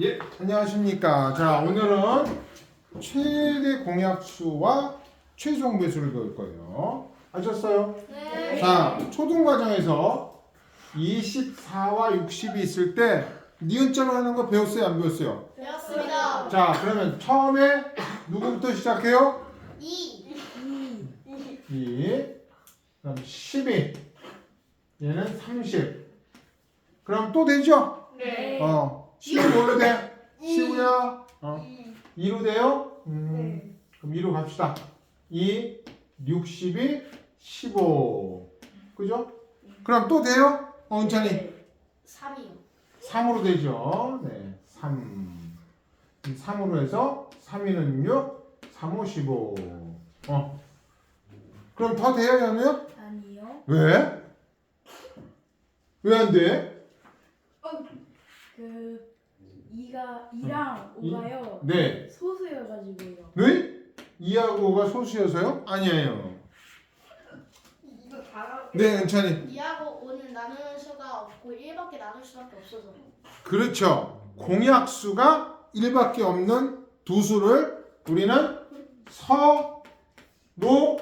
예, 안녕하십니까. 자, 오늘은 최대 공약수와 최종 배수를 배울 거예요. 아셨어요? 네. 자, 초등 과정에서 24와 60이 있을 때 니은자로 하는 거 배웠어요? 안 배웠어요? 배웠습니다. 자, 그러면 처음에 누구부터 시작해요? 2. 2, 그럼 12, 얘는 30. 그럼 또 되죠? 네. 어, 10이 뭘로 돼? 10이야. 어, 2로 돼요? 음, 그럼 2로 갑시다. 2, 60이 15. 그죠? 그럼 또 돼요? 어, 은찬이. 3이요. 3으로 되죠. 네, 3. 3으로 해서 3위는 6, 3, 5, 15. 어. 그럼 더 돼요, 연우야? 아니요. 왜? 왜 안 돼? 그 이가 이랑 이? 오가요 네. 소수여가지고요. 왜? 2하고 5가 소수여서요? 아니에요. 이거 바로 네, 은찬이. 2하고 5는 나누는 수가 없고 1밖에 나눌 수밖에 없어서. 그렇죠. 공약수가 1밖에 없는 두 수를 우리는 서, 노,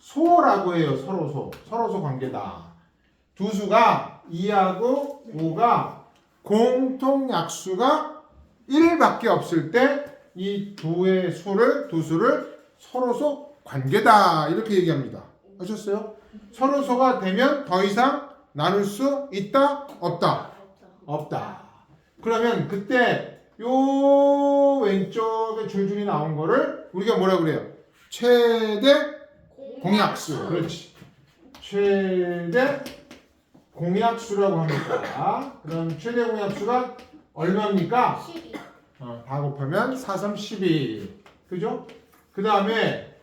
소라고 해요. 서로소. 서로소 관계다. 두 수가 2하고 5가 공통 약수가 1밖에 없을 때 이 두의 수를 두 수를 서로소 관계다. 이렇게 얘기합니다. 아셨어요? 서로소가 되면 더 이상 나눌 수 있다? 없다? 없다. 없다. 그러면 그때 요 왼쪽에 줄줄이 나온 거를 우리가 뭐라 그래요? 최대 공약수. 그렇지. 최대 공약수라고 합니다. 그럼 최대 공약수가 얼마입니까? 12. 어, 다 곱하면 4, 3, 12. 그죠? 그 다음에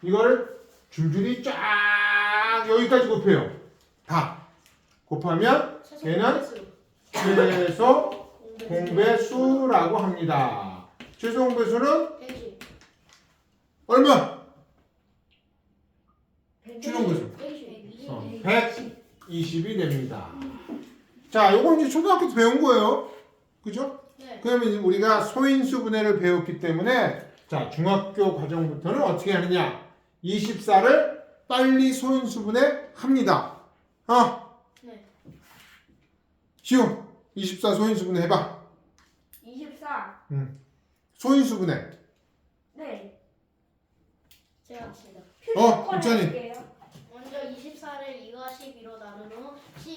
이걸 줄줄이 쫙 여기까지 곱해요. 다. 곱하면 얘는 최소 공배수라고 합니다. 최소 공배수는 얼마? 최소 공배수. 100. 20이 됩니다. 자, 요건 이제 초등학교 때 배운 거예요. 그죠? 네. 그러면 우리가 소인수 분해를 배웠기 때문에 자, 중학교 과정부터는 어떻게 하느냐? 24를 빨리 소인수 분해합니다. 어? 네. 시우, 24 소인수 분해 해봐. 24. 응. 소인수 분해. 네. 제가 합시다. 어, 괜찮이.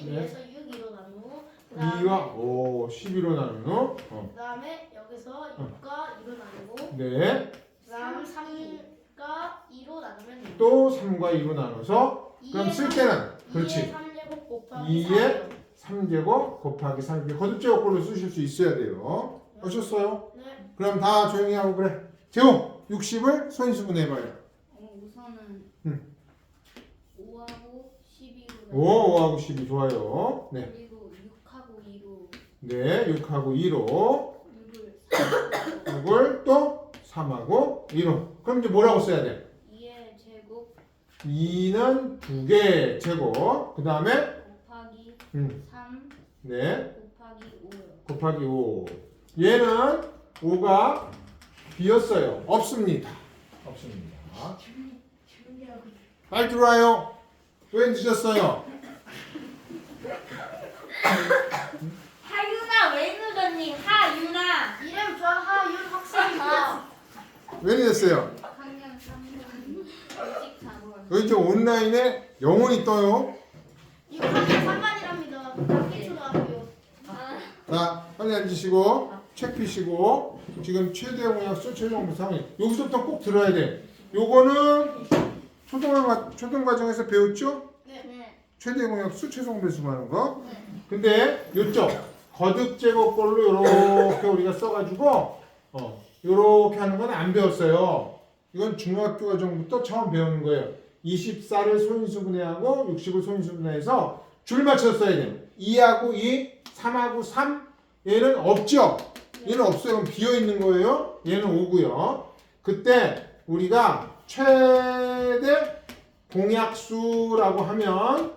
12에서 6, 2로 나눈 후 그다음에 2가 오 11로 나누는 어. 그다음에 여기서 6과 2로 나누고 네. 그다음 3과 2로 나누면 돼요. 또 3과 2로 나눠서 그럼 쓸 때는 그렇지. 2의 3제곱 곱하기 2의 4예요. 3제곱 곱하기 3제곱 거듭제곱꼴로 쓰실 수 있어야 돼요. 아셨어요? 네. 그럼 다 조용히 하고 그래. 재호 60을 소인수분 해봐요. 어, 우선은 음. 5하고 12로 5, 5하고 12 좋아요. 네. 그리고 6하고 2로 네, 6하고 2로 6을 6을 또 3하고 2로. 그럼 이제 뭐라고 써야 돼? 2의 제곱 2는 2개 제곱. 그 다음에 곱하기 음, 3 네. 곱하기 5요. 곱하기 5. 얘는 5가 비었어요. 없습니다. 없습니다. 빨리 들어와요. 왜 늦었어요? 하윤아 왜 늦었니? 하윤아. 이름 좌하윤 학생입니다. 왜 늦었어요? 학년 3년 24번. 여기 저 온라인에 영혼이 떠요. 이거 학년 3반이랍니다. 학기초등학교. 자, 빨리 앉으시고 책 피시고 지금 최대 공약수 최종 상위 여기서부터 꼭 들어야 돼. 요거는 초등학 초등과정에서 배웠죠? 네. 최대 공약수 최종 배수 하는 거. 네. 근데 요쪽 거듭 제곱꼴로 이렇게 우리가 써가지고 어 요렇게 하는 건 안 배웠어요. 이건 중학교 과정부터 처음 배우는 거예요. 24를 소인수분해하고 60을 소인수분해해서 줄 맞춰 써야 돼요. 2하고 2, 3하고 3 얘는 없죠. 얘는 없어요. 그럼 비어 있는 거예요. 얘는 5고요. 그때 우리가 최대 공약수라고 하면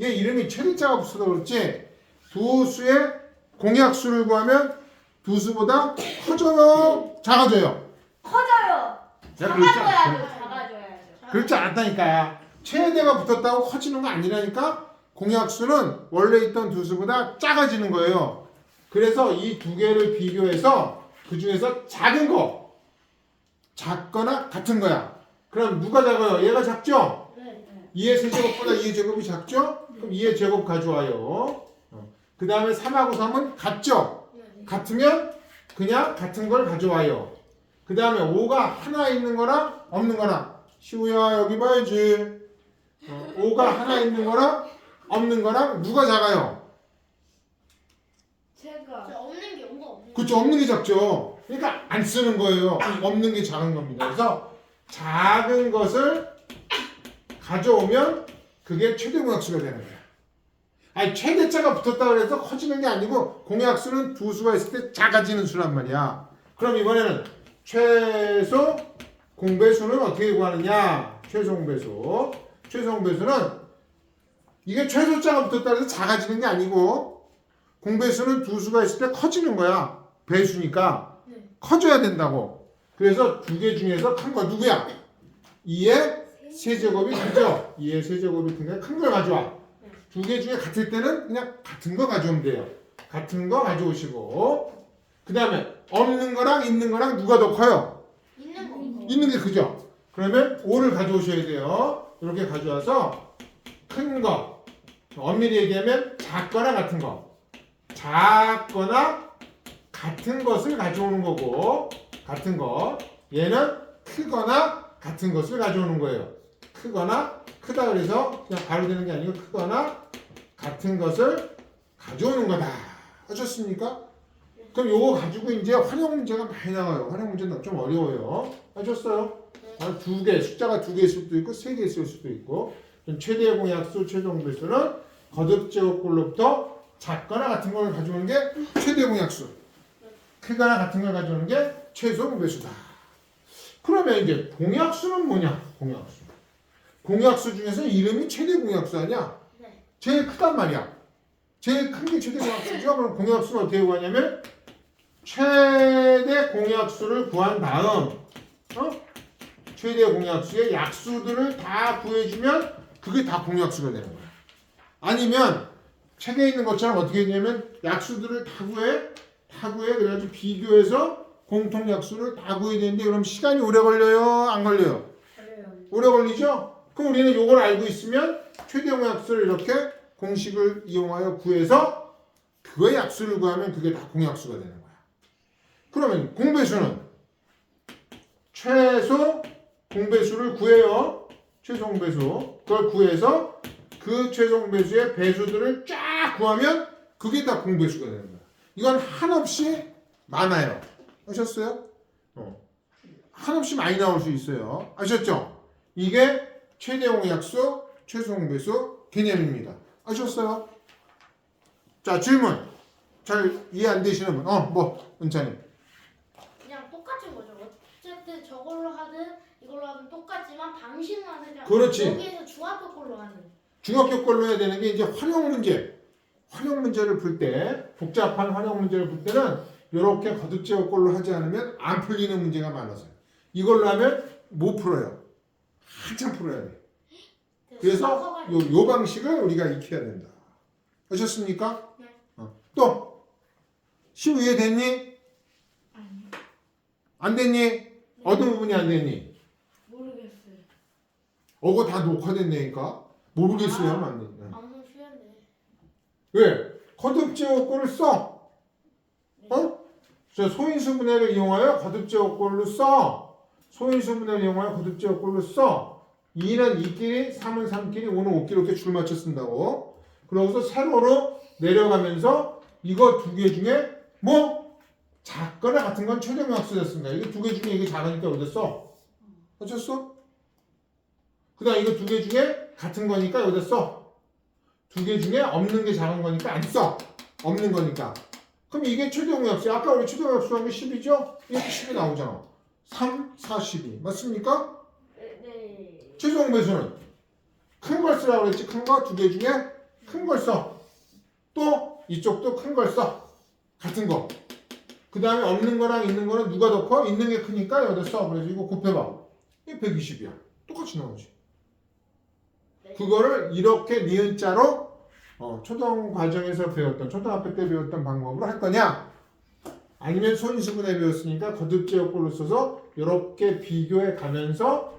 얘 이름이 최대자가 붙어서 그렇지 두 수의 공약수를 구하면 두 수보다 커져요? 작아져요? 커져요. 내가 그랬지 않- 작아줘야죠. 작아줘야죠. 그렇지 않다니까. 최대가 붙었다고 커지는 거 아니라니까. 공약수는 원래 있던 두 수보다 작아지는 거예요. 그래서 이 두 개를 비교해서 그 중에서 작은 거, 작거나 같은 거야. 그럼 누가 작아요? 얘가 작죠? 네. 2의 세제곱보다 2의 제곱이 작죠? 그럼 2의 제곱 가져와요. 그 다음에 3하고 3은 같죠? 네. 같으면 그냥 같은 걸 가져와요. 그 다음에 5가 하나 있는 거랑 없는 거랑 시우야 여기 봐야지. 어, 5가 하나 있는 거랑 없는 거랑 누가 작아요? 제가 저 없는 게 없는 그렇죠 없는 게 작죠. 그러니까 안 쓰는 거예요. 없는 게 작은 겁니다. 그래서 작은 것을 가져오면 그게 최대 공약수가 되는 거야. 아니 최대자가 붙었다 그래서 커지는 게 아니고 공약수는 두 수가 있을 때 작아지는 수란 말이야. 그럼 이번에는 최소 공배수는 어떻게 구하느냐? 최소 공배수. 최소 공배수는 이게 최소자가 붙었다 그래서 작아지는 게 아니고 공배수는 두 수가 있을 때 커지는 거야. 배수니까 네. 커져야 된다고. 그래서 두 개 중에서 큰 거 누구야? 2의 세제곱이 크죠? 2의 세제곱이 크니까 큰걸 가져와. 두 개 중에 같을 때는 그냥 같은 거 가져오면 돼요. 같은 거 가져오시고 그 다음에 없는 거랑 있는 거랑 누가 더 커요? 있는 거. 있는 게 크죠? 그러면 5를 가져오셔야 돼요. 이렇게 가져와서 큰 거, 엄밀히 얘기하면 작거나 같은 거, 작거나 같은 것을 가져오는 거고 같은 거 얘는 크거나 같은 것을 가져오는 거예요. 크거나 크다 그래서 그냥 바로 되는 게 아니고 크거나 같은 것을 가져오는 거다. 하셨습니까? 그럼 요거 가지고 이제 활용 문제가 많이 나와요. 활용 문제는 좀 어려워요. 하셨어요? 아, 두 개, 숫자가 두 개일 수도 있고 세 개 있을 수도 있고 최대 공약수, 최종 배수는 거듭 제곱꼴로부터 작거나 같은 걸 가져오는 게 최대 공약수. 크거나 같은 걸 가져오는 게 최소 공배수다. 그러면 이제 공약수는 뭐냐? 공약수. 공약수 중에서 이름이 최대 공약수 아니야? 네. 제일 크단 말이야. 제일 큰 게 최대 공약수죠. 그럼 공약수는 어떻게 구하냐면 최대 공약수를 구한 다음, 어? 최대 공약수의 약수들을 다 구해주면 그게 다 공약수가 되는 거야. 아니면 책에 있는 것처럼 어떻게 했냐면 약수들을 다 구해, 다 구해 그래가지고 비교해서 공통 약수를 다 구해야 되는데 그럼 시간이 오래 걸려요, 안 걸려요? 그래요. 오래 걸리죠? 그럼 우리는 이걸 알고 있으면 최대 공약수를 이렇게 공식을 이용하여 구해서 그의 약수를 구하면 그게 다 공약수가 되는 거야. 그러면 공배수는 최소 공배수를 구해요. 최소 공배수. 그걸 구해서 그 최소 공배수의 배수들을 쫙 구하면 그게 다 공배수가 되는 거야. 이건 한없이 많아요. 아셨어요? 어. 한없이 많이 나올 수 있어요. 아셨죠? 이게 최대 공약수, 최소 공배수 개념입니다. 아셨어요? 자 질문. 잘 이해 안 되시는 분. 어, 뭐 은찬이. 그냥 똑같은 거죠. 어쨌든 저걸로 하든 이걸로 하든 똑같지만 방식만 그냥 그렇지. 여기에서 중학교 걸로 하는. 중학교 걸로 해야 되는 게 이제 활용 문제. 활용 문제를 풀 때, 복잡한 활용 문제를 풀 때는 이렇게 거듭제어 걸로 하지 않으면 안 풀리는 문제가 많아서요. 이걸로 하면 못 풀어요. 한참 풀어야 돼. 그래서 요, 요 방식을 우리가 익혀야 된다. 아셨습니까? 네. 어. 또 시우 이해 됐니? 안 됐니? 어떤 부분이 안 됐니? 모르겠어요. 어거 다 녹화됐다니까? 모르겠어요 안 돼. 응. 아무 쉬운데. 왜? 거듭제어꼴을 써. 어? 저 소인수분해를 이용하여 거듭제어꼴로 써. 소인수분해를 이용하여 거듭제어꼴로 써. 2는 2끼리, 3은 3끼리, 5는 5끼리 이렇게 줄 맞춰 쓴다고. 그러고서 세로로 내려가면서 이거 두 개 중에 뭐 작거나 같은 건 최종 약수였습니다. 이거 두 개 중에 이게 작으니까 여기다 써. 맞췄어? 그 다음 이거 두 개 중에 같은 거니까 여기다 써. 두 개 중에 없는 게 작은 거니까 안 써. 없는 거니까. 그럼 이게 최종 약수. 아까 우리 최종 약수한 게 10이죠? 이렇게 10이 나오잖아. 3, 4, 12. 맞습니까? 네. 네. 최종 배수는 큰 걸 쓰라고 그랬지. 큰 거 두 개 중에 큰 걸 써. 또 이쪽도 큰 걸 써. 같은 거. 그 다음에 없는 거랑 있는 거는 누가 더 커? 있는 게 크니까 여기다 써. 그래서 이거 곱해봐. 이게 120이야. 똑같이 나오지. 네. 그거를 이렇게 니은자로 어, 초등 과정에서 배웠던 초등학교 때 배웠던 방법으로 할 거냐? 아니면 손수분해 배웠으니까 거듭제곱꼴로 써서 이렇게 비교해 가면서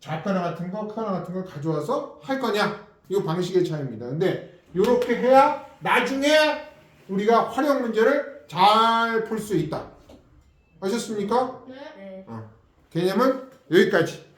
좌표나 같은 거, 커나 같은 걸 가져와서 할 거냐? 이 방식의 차이입니다. 근데 이렇게 해야 나중에 우리가 활용 문제를 잘 풀 수 있다. 아셨습니까? 네. 네. 개념은 여기까지.